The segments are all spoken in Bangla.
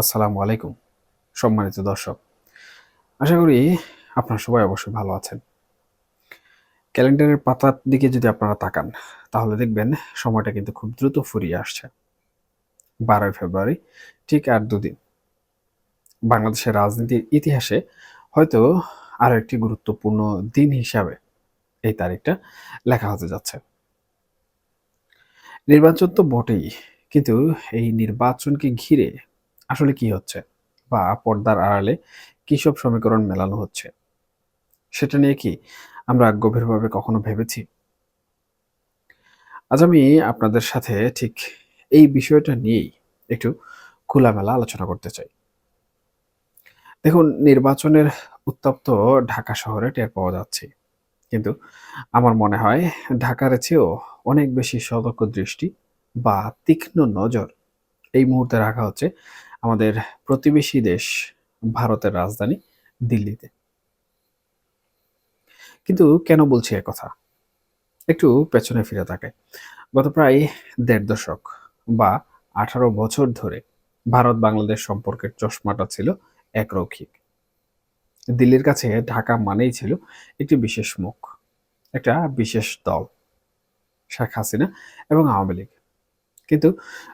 আসসালামু আলাইকুম, সম্মানিত দর্শক। আশা করি আপনারা সবাই অবশ্যই ভালো আছেন। ক্যালেন্ডারের পাতার দিকে যদি আপনারা তাকান, তাহলে দেখবেন সময়টা কিন্তু খুব দ্রুত ফুরিয়ে আসছে। বারোই ফেব্রুয়ারি, ঠিক আর দুদিন। বাংলাদেশের রাজনীতির ইতিহাসে হয়তো আরও একটি গুরুত্বপূর্ণ দিন হিসাবে এই তারিখটা লেখা হতে যাচ্ছে। নির্বাচন তো বটেই, কিন্তু এই নির্বাচনকে ঘিরে আসলে কি হচ্ছে? বা পর্দার আড়ালে সব সমীকরণ মেলানো হচ্ছে? সেটা নিয়ে কি আমরা গভীরভাবে কখনো ভেবেছি? আজ আমি আপনাদের সাথে ঠিক এই বিষয়টা নিয়েই একটু খোলামেলা আলোচনা করতে চাই। দেখুন, নির্বাচনের উত্তপ্ত ঢাকা শহরে টের পাওয়া যাচ্ছে। কিন্তু আমার মনে হয় ঢাকার চেয়েও অনেক বেশি সতর্ক দৃষ্টি বা তীক্ষ্ণ নজর এই মুহূর্তে রাখা হচ্ছে আমাদের প্রতিবেশী দেশ ভারতের রাজধানী দিল্লিতে। কিন্তু কেন বলছি কথা? একটু পেছনে ফিরে থাকে গত প্রায় দেড় দশক বা আঠারো বছর ধরে ভারত বাংলাদেশ সম্পর্কের চশমাটা ছিল একরৌখিক দিল্লির কাছে ঢাকা মানেই ছিল একটি বিশেষ মুখ, একটা বিশেষ দল, শেখ হাসিনা এবং আওয়ামী লীগ। কিন্তু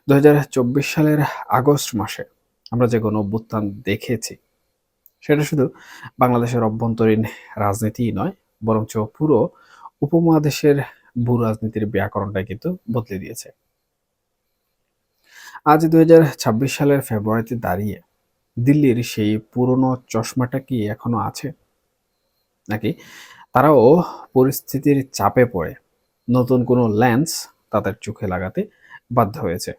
দুহাজার চব্বিশ সালের আগস্ট মাসে আমরা যে গণ অভ্যুত্থান দেখেছি, সেটা শুধু বাংলাদেশের অভ্যন্তরীণ রাজনীতিই নয়, বরঞ্চ পুরো উপমহাদেশের ভূ রাজনীতির ব্যাকরণটাই কিন্তু বদলে দিয়েছে। আজ দুই সালের ফেব্রুয়ারিতে দাঁড়িয়ে দিল্লির সেই পুরনো চশমাটা কি এখনও আছে? নাকি তারাও পরিস্থিতির চাপে পড়ে, নতুন কোনো ল্যান্স তাদের চোখে লাগাতে বাধ্য হয়েছে?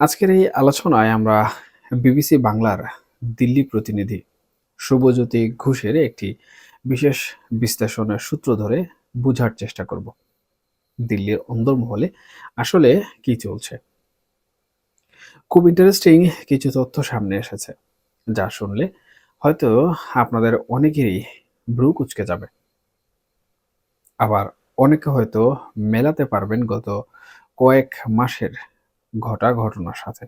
আজকের এই আলোচনায় আমরা বিবিসি বাংলার দিল্লি প্রতিনিধি শুভজ্যোতি ঘোষের একটি বিশেষ বিশ্লেষণের সূত্র ধরে বুঝার চেষ্টা করব। দিল্লির অন্দরমহলে আসলে কি চলছে? খুব ইন্টারেস্টিং কিছু তথ্য সামনে এসেছে, যা শুনলে হয়তো আপনাদের অনেকেরই ব্রু কুচকে যাবে। আবার অনেকে হয়তো মেলাতে পারবেন গত কয়েক মাসের ঘটনার সাথে।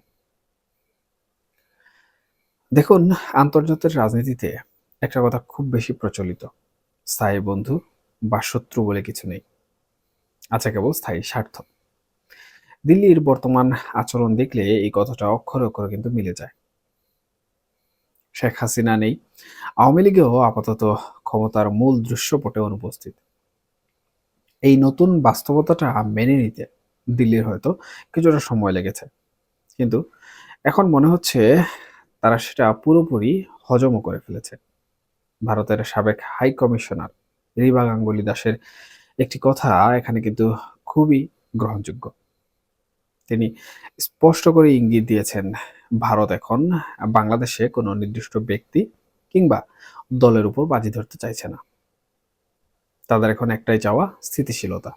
দেখুন, আন্তর্জাতিক রাজনীতিতে একটা কথা খুব বেশি প্রচলিত। স্থায়ী বন্ধু বা শত্রু বলে কিছু নেই। আছে কেবল স্থায়ী স্বার্থ। দিল্লির বর্তমান আচরণ দেখলে এই কথাটা অক্ষরে অক্ষরে কিন্তু মিলে যায়। শেখ হাসিনা নেই। আওয়ামী লীগেও আপাতত ক্ষমতার মূল দৃশ্যপটে অনুপস্থিত। এই নতুন বাস্তবতাটা মেনে নিতে দিল্লির হয়তো কিছুটা সময় লেগেছে। কিন্তু এখন মনে হচ্ছে তারা সেটা পুরোপুরি হজমও করে ফেলেছে। ভারতের সাবেক হাই কমিশনার রিবা গাঙ্গুলি দাসের একটি কথা এখানে কিন্তু খুবই গ্রহণযোগ্য। তিনি স্পষ্ট করে ইঙ্গিত দিয়েছেন, ভারত এখন বাংলাদেশে কোনো নির্দিষ্ট ব্যক্তি কিংবা দলের উপর বাজি ধরতে চাইছে না। তাদের এখন একটাই চাওয়া, স্থিতিশীলতা।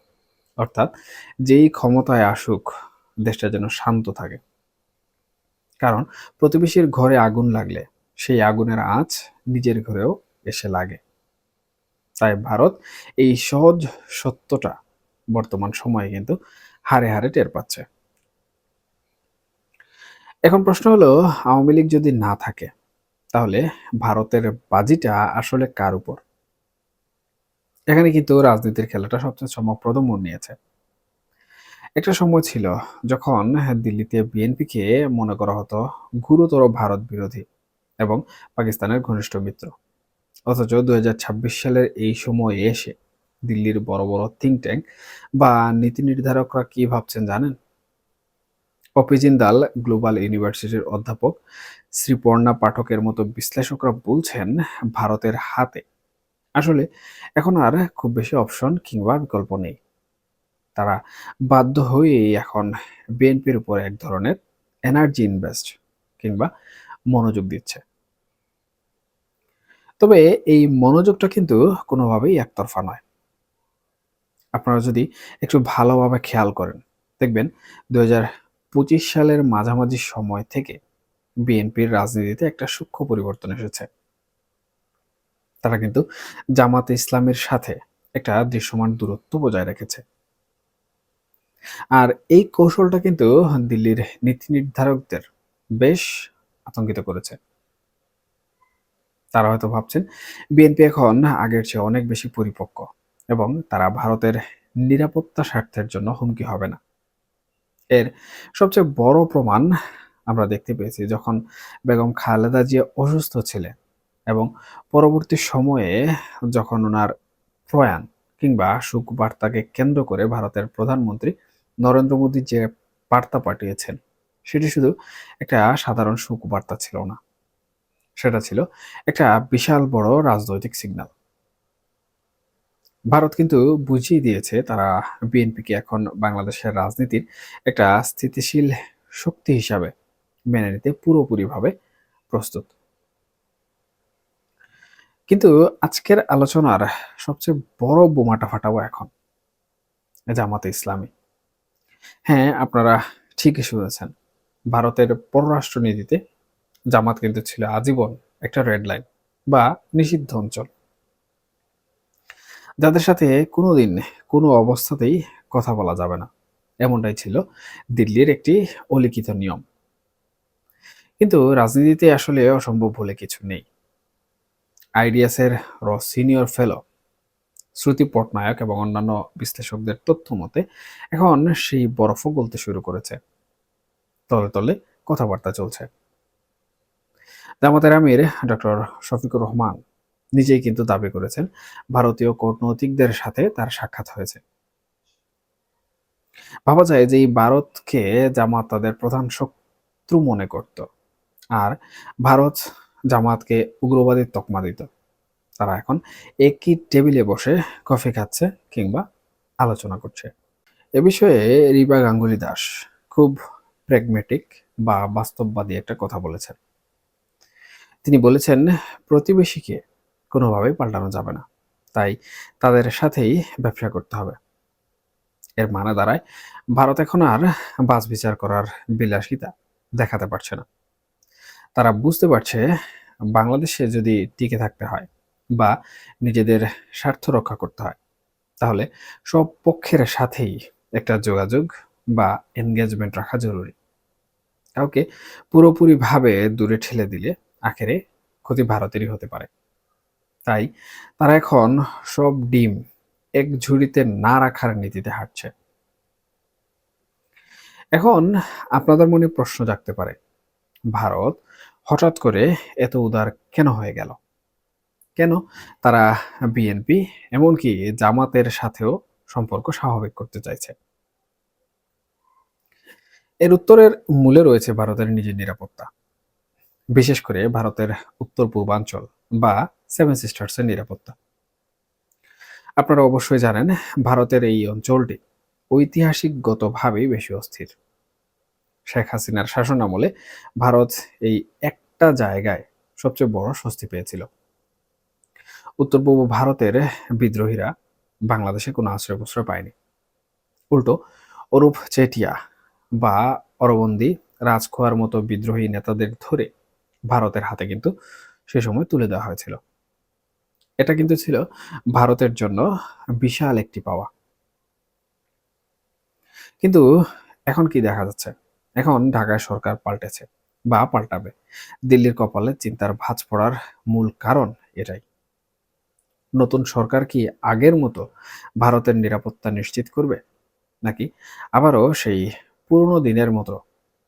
অর্থাৎ যেই ক্ষমতায় আসুক, দেশটা যেন শান্ত থাকে। কারণ প্রতিবেশীর ঘরে আগুন লাগলে, সেই আগুনের আঁচ নিজের ঘরেও এসে লাগে। তাই ভারত এই সহজ সত্যটা বর্তমান সময়ে কিন্তু হারে হারে টের পাচ্ছে। এখন প্রশ্ন হলো, আওয়ামী লীগ যদি না থাকে, তাহলে ভারতের বাজিটা আসলে কার উপর? এখানে কিন্তু রাজনীতির খেলাটা সবচেয়ে চমকপ্রদ মোড় নিয়েছে। একটা সময় ছিল যখন দিল্লিতে বিএনপিকে মনে করা হতো গুরুতর ভারত বিরোধী এবং পাকিস্তানের ঘনিষ্ঠ মিত্র। অথচ দুহাজার ছাব্বিশ সালের এই সময়ে এসে দিল্লির বড় বড় থিঙ্ক ট্যাঙ্ক বা নীতি নির্ধারকরা কি ভাবছেন জানেন? অপিজিন্দাল গ্লোবাল ইউনিভার্সিটির অধ্যাপক শ্রীপর্ণা পাঠকের মতো বিশ্লেষকরা বলছেন, ভারতের হাতে আসলে এখন আর খুব বেশি অপশন কিংবা বিকল্প নেই। তারা বাধ্য হয়েই এখন বিএনপির উপর এক ধরনের এনার্জি ইনভেস্ট কিংবা মনোযোগ দিচ্ছে। তবে এই মনোযোগটা কিন্তু কোনোভাবেই একতরফা নয়। আপনারা যদি একটু ভালোভাবে খেয়াল করেন, দেখবেন দু সালের মাঝামাঝি সময় থেকে বিএনপির রাজনীতিতে একটা সূক্ষ্ম পরিবর্তন এসেছে। তারা কিন্তু জামাতে ইসলামের সাথে একটা দৃশ্যমান দূরত্ব বজায় রেখেছে। আর এই কৌশলটা কিন্তু দিল্লির নীতি নির্ধারকদের বেশ আতঙ্কিত করেছে। তারা হয়তো ভাবছেন, বিএনপি এখন আগের চেয়ে অনেক বেশি পরিপক্ক এবং তারা ভারতের নিরাপত্তা স্বার্থের জন্য হুমকি হবে না। এর সবচেয়ে বড় প্রমাণ আমরা দেখতে পেয়েছি যখন বেগম খালেদা জিয়া অসুস্থ ছিলেন এবং পরবর্তী সময়ে যখন ওনার প্রয়াণ কিংবা শোক বার্তাকে কেন্দ্র করে ভারতের প্রধানমন্ত্রী নরেন্দ্র মোদী যে বার্তা পাঠিয়েছেন, সেটি শুধু একটা সাধারণ শোক বার্তা ছিল না। সেটা ছিল একটা বিশাল বড় রাজনৈতিক সিগন্যাল। ভারত কিন্তু বুঝিয়ে দিয়েছে তারা বিএনপিকে এখন বাংলাদেশের রাজনীতির একটা স্থিতিশীল শক্তি হিসাবে মেনে নিতে পুরোপুরিভাবে প্রস্তুত। কিন্তু আজকের আলোচনার সবচেয়ে বড় বোমাটা ফাটাবো এখন। জামাতে ইসলামী। হ্যাঁ আপনারা ঠিকই শুনেছেন, ভারতের পররাষ্ট্র নীতিতে জামাত কিন্তু ছিল আজীবন একটা রেড লাইন বা নিষিদ্ধ অঞ্চল। যাদের সাথে কোনোদিন কোনো অবস্থাতেই কথা বলা যাবে না, এমনটাই ছিল দিল্লির একটি অলিখিত নিয়ম। কিন্তু রাজনীতিতে আসলে অসম্ভব বলে কিছু নেই। আইডিয়াসের র সিনিয়র ফেলো শ্রুতি পটনায়ক এবং অন্যান্য বিশ্লেষকদের তথ্য মতে, এখন সেই বরফও গলতে শুরু করেছে। তলে তলে কথাবার্তা চলছে। জামাতের আমির ডক্টর শফিকুর রহমান নিজেই কিন্তু দাবি করেছেন, ভারতীয় কূটনৈতিকদের সাথে তার সাক্ষাৎ হয়েছে। ভাবা যায় যে এই ভারতকে জামাত তাদের প্রধান শত্রু মনে করত। আর ভারত জামাতকে উগ্রবাদীর তকমা দিত। তারা এখন একই টেবিলে বসে কফি খাচ্ছে কিংবা আলোচনা করছে। এ বিষয়ে রিবা গাঙ্গুলি দাস খুব প্র্যাগমেটিক বা বাস্তববাদী একটা কথা বলেছেন। তিনি বলেছেন, প্রতিবেশীকে কোনোভাবেই পাল্টানো যাবে না। তাই তাদের সাথেই ব্যবসা করতে হবে। এর মানে দাঁড়ায় ভারত এখন আর বাস বিচার করার বিলাসিতা দেখাতে পারছে না। তারা বুঝতে পারছে বাংলাদেশে যদি টিকে থাকতে হয় বা নিজেদের স্বার্থ রক্ষা করতে হয়, তাহলে সব পক্ষের সাথেই একটা যোগাযোগ বা এনগেজমেন্ট রাখা জরুরি। কাউকে পুরোপুরিভাবে দূরে ঠেলে দিলে আখেরে ক্ষতি ভারতেরই হতে পারে। তাই তারা এখন সব ডিম এক ঝুড়িতে না রাখার নীতিতে হাঁটছে। এখন আপনাদের মনে প্রশ্ন জাগতে পারে ভারত হঠাৎ করে এত উদার কেন হয়ে গেল? কেন? তারা বিএনপি এমনকি জামাতের সাথেও সম্পর্ক স্বাভাবিক করতে চাইছে। এর উত্তরের মূলে রয়েছে ভারতের নিজের নিরাপত্তা। বিশেষ করে ভারতের উত্তর পূর্বাঞ্চল বা সেভেন সিস্টার্সের নিরাপত্তা। আপনারা অবশ্যই জানেন, ভারতের এই অঞ্চলটি ঐতিহাসিকগতভাবেই বেশি অস্থির। শেখ হাসিনার শাসন আমলে ভারত এই একটা জায়গায় সবচেয়ে বড় স্বস্তি পেয়েছিল। উত্তর পূর্ব ভারতের বিদ্রোহীরা বাংলাদেশে কোনো আশ্রয় প্রশ্রয় পায়নি। উল্টো, অরূপ চেটিয়া বা অরবন্দি রাজখোয়ার মতো বিদ্রোহী নেতাদের ধরে ভারতের হাতে কিন্তু সে সময় তুলে দেওয়া হয়েছিল। এটা কিন্তু ছিল ভারতের জন্য বিশাল একটি পাওয়া। কিন্তু এখন কি দেখা যাচ্ছে? এখন ঢাকায় সরকার পাল্টেছে বা পাল্টাবে। দিল্লির কপালে চিন্তার ভাঁজ পড়ার মূল কারণ এটাই। নতুন সরকার কি আগের মতো ভারতের নিরাপত্তা নিশ্চিত করবে? নাকি আবারও সেই পুরনো দিনের মতো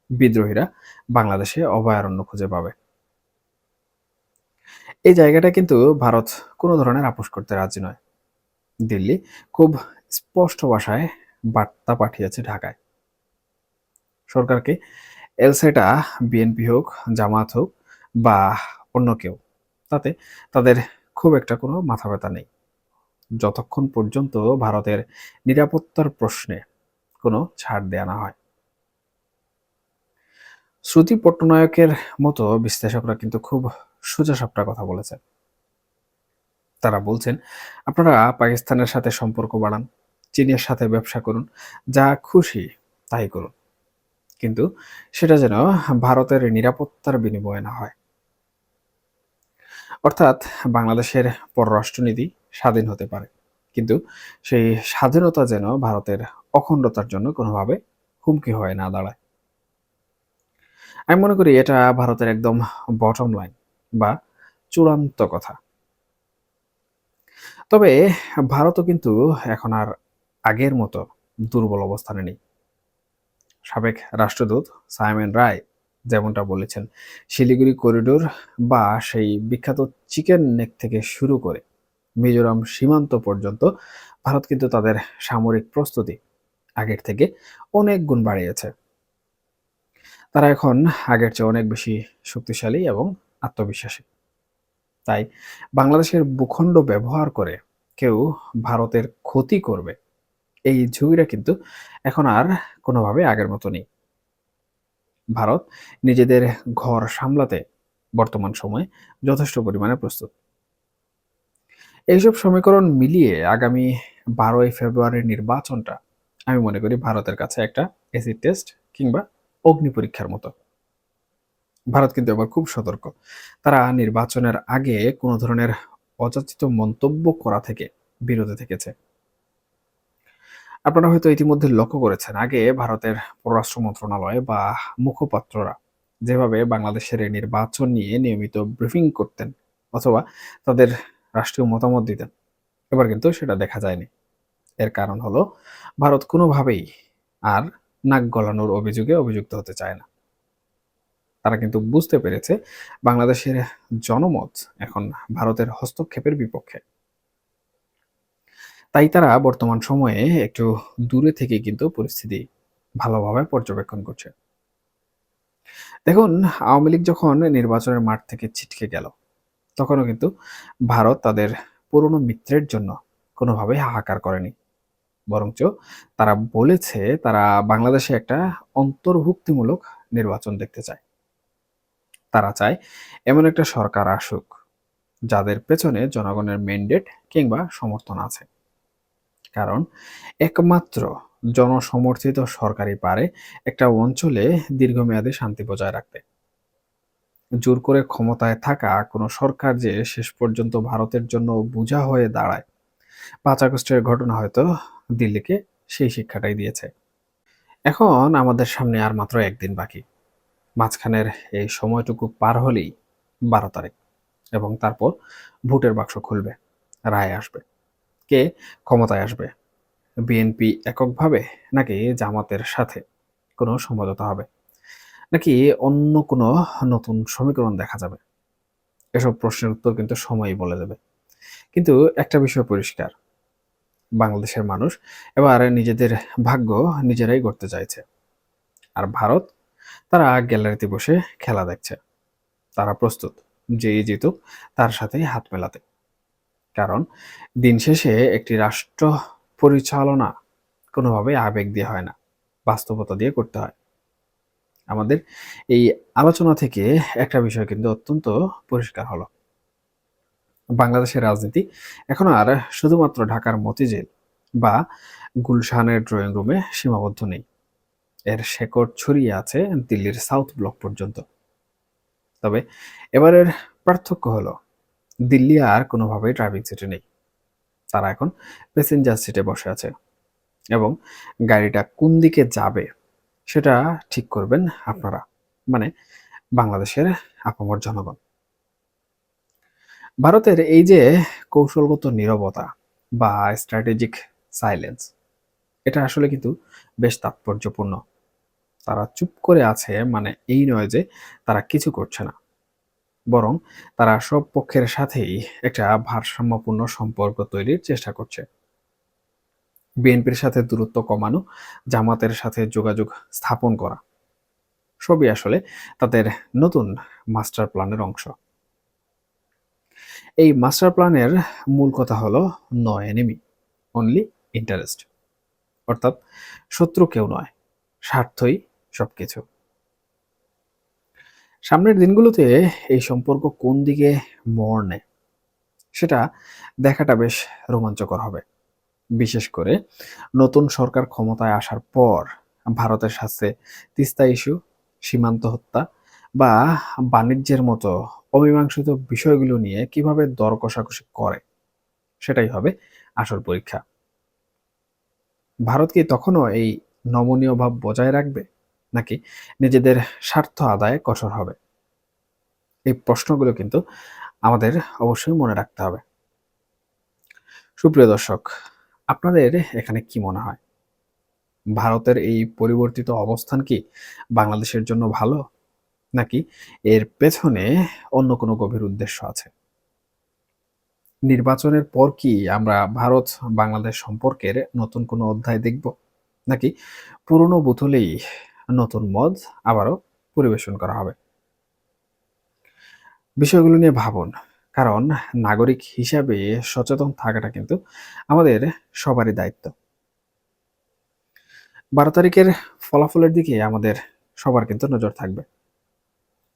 বিদ্রোহীরা বাংলাদেশে অভয়ারণ্য খুঁজে পাবে? এই জায়গাটা কিন্তু ভারত কোনো ধরনের আপোষ করতে রাজি নয়। দিল্লি খুব স্পষ্ট ভাষায় বার্তা পাঠিয়েছে ঢাকায়। সরকারকে, এলসেটা বিএনপি হোক, জামাত হোক বা অন্য কেউ, তাতে তাদের খুব একটা কোনো মাথা ব্যথা নেই। যতক্ষণ পর্যন্ত ভারতের নিরাপত্তার প্রশ্নে কোনো ছাড় দেয়া না হয়। শ্রুতি পট্টনায়কের মতো বিশ্লেষকরা কিন্তু খুব সোজাসাপটা কথা বলেছেন। তারা বলছেন, আপনারা পাকিস্তানের সাথে সম্পর্ক বাড়ান, চীনের সাথে ব্যবসা করুন, যা খুশি তাই করুন। কিন্তু সেটা যেন ভারতের নিরাপত্তার বিনিময়ে না হয়। অর্থাৎ বাংলাদেশের পররাষ্ট্রনীতি স্বাধীন হতে পারে, কিন্তু সেই স্বাধীনতা যেন ভারতের অখণ্ডতার জন্য কোনোভাবে হুমকি হয়ে না দাঁড়ায়। আমি মনে করি এটা ভারতের একদম বটম লাইন বা চূড়ান্ত কথা। তবে ভারতও কিন্তু এখন আর আগের মতো দুর্বল অবস্থানে নেই। সাবেক রাষ্ট্রদূত সাইমন রায় যেমনটা বলেছেন, শিলিগুড়ি করিডোর বা সেই বিখ্যাত চিকেন নেক থেকে শুরু করে মিজোরাম সীমান্ত পর্যন্ত ভারত কিন্তু তাদের সামরিক প্রস্তুতি আগের থেকে অনেক গুণ বাড়িয়েছে। তারা এখন আগের চেয়ে অনেক বেশি শক্তিশালী এবং আত্মবিশ্বাসী। তাই বাংলাদেশের ভূখণ্ড ব্যবহার করে কেউ ভারতের ক্ষতি করবে এই ঝুঁকিটা কিন্তু এখন আর কোনোভাবে আগের মতো নেই। ভারত নিজেদের ঘর সামলাতে বর্তমান সময়ে যথেষ্ট পরিমাণে প্রস্তুত। এইসব সমীকরণ মিলিয়ে আগামী বারোই ফেব্রুয়ারির নির্বাচনটা আমি মনে করি ভারতের কাছে একটা এসিড টেস্ট কিংবা অগ্নি পরীক্ষার মতো। ভারত কিন্তু এবার খুব সতর্ক। তারা নির্বাচনের আগে কোনো ধরনের অযাচিত মন্তব্য করা থেকে বিরত থেকেছে। আপনারা হয়তো ইতিমধ্যে লক্ষ্য করেছেন, আগে ভারতের পররাষ্ট্র মন্ত্রণালয় বা মুখপাত্ররা যেভাবে বাংলাদেশের নির্বাচন নিয়ে নিয়মিত ব্রিফিং করতেন অথবা তাদের রাষ্ট্রীয় মতামত দিতেন, এবার কিন্তু সেটা দেখা যায়নি। এর কারণ হলো, ভারত কোনোভাবেই আর নাক গলানোর অভিযোগে অভিযুক্ত হতে চায় না। তারা কিন্তু বুঝতে পেরেছে, বাংলাদেশের জনমত এখন ভারতের হস্তক্ষেপের বিপক্ষে। তাই তারা বর্তমান সময়ে একটু দূরে থেকে কিন্তু পরিস্থিতি ভালোভাবে পর্যবেক্ষণ করছে। দেখুন, আওয়ামী লীগ যখন নির্বাচনের মাঠ থেকে ছিটকে গেল, তখনও কিন্তু ভারত তাদের পুরনো মিত্রের জন্য কোনোভাবে হাহাকার করেনি। বরঞ্চ তারা বলেছে তারা বাংলাদেশে একটা অন্তর্ভুক্তিমূলক নির্বাচন দেখতে চায়। তারা চায় এমন একটা সরকার আসুক, যাদের পেছনে জনগণের ম্যান্ডেট কিংবা সমর্থন আছে। কারণ একমাত্র জনসমর্থিত সরকারই পারে একটা অঞ্চলে দীর্ঘমেয়াদে শান্তি বজায় রাখতে। জোর করে ক্ষমতায় থাকা কোনো সরকার যে শেষ পর্যন্ত ভারতের জন্য বোঝা হয়ে দাঁড়ায়, পাঁচ আগস্টের ঘটনা হয়তো দিল্লিকে সেই শিক্ষাটাই দিয়েছে। এখন আমাদের সামনে আর মাত্র একদিন বাকি। মাঝখানের এই সময়টুকু পার হলেই বারো তারিখ এবং তারপর ভোটের বাক্স খুলবে, রায় আসবে। কে ক্ষমতায় আসবে? বিএনপি এককভাবে নাকি জামাতের সাথে কোনো সমঝোতা হবে? নাকি অন্য কোনো নতুন সমীকরণ দেখা যাবে? এসব প্রশ্নের উত্তর কিন্তু সময়ই বলে দেবে। কিন্তু একটা বিষয় পরিষ্কার, বাংলাদেশের মানুষ এবার নিজেদের ভাগ্য নিজেরাই গড়তে চাইছে। আর ভারত, তারা গ্যালারিতে বসে খেলা দেখছে। তারা প্রস্তুত, যেই জিতুক তার সাথেই হাত মেলাতে। কারণ দিন শেষে একটি রাষ্ট্র পরিচালনা কোনোভাবে আবেগ দিয়ে হয় না, বাস্তবতা দিয়ে করতে হয়। আমাদের এই আলোচনা থেকে একটা বিষয় কিন্তু অত্যন্ত পরিষ্কার হলো। বাংলাদেশের রাজনীতি এখন আর শুধুমাত্র ঢাকার মতিঝিল বা গুলশানের ড্রয়িং রুমে সীমাবদ্ধ নেই। এর শেকড় ছড়িয়ে আছে দিল্লির সাউথ ব্লক পর্যন্ত। তবে এবারের পার্থক্য হলো দিল্লি আর কোনোভাবেই ড্রাইভিং সিটে নেই। তারা এখন প্যাসেঞ্জার সিটে বসে আছে এবং গাড়িটা কোন দিকে যাবে সেটা ঠিক করবেন আপনারা মানে বাংলাদেশের আপামর জনগণ। ভারতের এই যে কৌশলগত নিরবতা বা স্ট্র্যাটেজিক সাইলেন্স এটা আসলে কিন্তু বেশ তাৎপর্যপূর্ণ। তারা চুপ করে আছে মানে এই নয় যে তারা কিছু করছে না। বরং তারা সব পক্ষের সাথেই একটা ভারসাম্যপূর্ণ সম্পর্ক তৈরির চেষ্টা করছে। বিএনপির সাথে দূরত্ব কমানো, জামাতের সাথে যোগাযোগ স্থাপন করা, সবই আসলে তাদের নতুন মাস্টার প্ল্যানের অংশ। এই মাস্টার প্ল্যানের মূল কথা হলো নো এনিমি অনলি ইন্টারেস্ট অর্থাৎ শত্রু কেউ নয়, স্বার্থই সবকিছু। সামনের দিনগুলোতে এই সম্পর্ক কোন দিকে মোড় নেয় সেটা দেখাটা বেশ রোমাঞ্চকর হবে। বিশেষ করে নতুন সরকার ক্ষমতায় আসার পর ভারতের সাথে তিস্তা ইস্যু, সীমান্ত হত্যা বা বাণিজ্যের মতো অমীমাংসিত বিষয়গুলো নিয়ে কীভাবে দর কষাকষি করে, সেটাই হবে আসল পরীক্ষা। ভারত কি তখনও এই নমনীয় ভাব বজায় রাখবে? নাকি নিজেদের স্বার্থ আদায়ে কঠোর হবে? এই প্রশ্নগুলো কিন্তু আমাদের অবশ্যই মনে রাখতে হবে। সুপ্রিয় দর্শক, আপনাদের এখানে কি মনে হয়? ভারতের এই পরিবর্তিত অবস্থান কি বাংলাদেশের জন্য ভালো, নাকি এর পেছনে অন্য কোনো গভীর উদ্দেশ্য আছে? নির্বাচনের পর কি আমরা ভারত বাংলাদেশ সম্পর্কের নতুন কোনো অধ্যায় দেখব, নাকি পুরনো বোতলেই নতুন মদ আবারও পরিবেশন করা হবে। বিষয়গুলো নিয়ে ভাবুন, কারণ নাগরিক হিসাবে সচেতন থাকাটা কিন্তু আমাদের সবারই দায়িত্ব। বারো তারিখের ফলাফলের দিকে আমাদের সবার কিন্তু নজর থাকবে।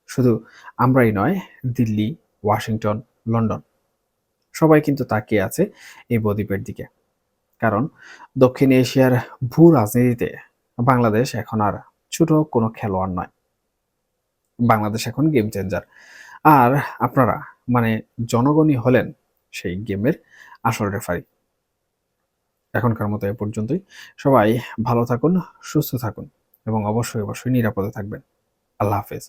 শুধু আমরাই নয়, দিল্লি, ওয়াশিংটন, লন্ডন, সবাই কিন্তু তাকিয়ে আছে এই বদ্বীপের দিকে। কারণ দক্ষিণ এশিয়ার ভূ রাজনীতিতে বাংলাদেশ এখন আর ছোট কোনো খেলোয়াড় নয়। বাংলাদেশ এখন গেম চেঞ্জার আর আপনারা মানে জনগণই হলেন সেই গেমের আসল রেফারি এখনকার মতো এ পর্যন্তই। সবাই ভালো থাকুন, সুস্থ থাকুন এবং অবশ্যই অবশ্যই নিরাপদে থাকবেন। আল্লাহ হাফেজ।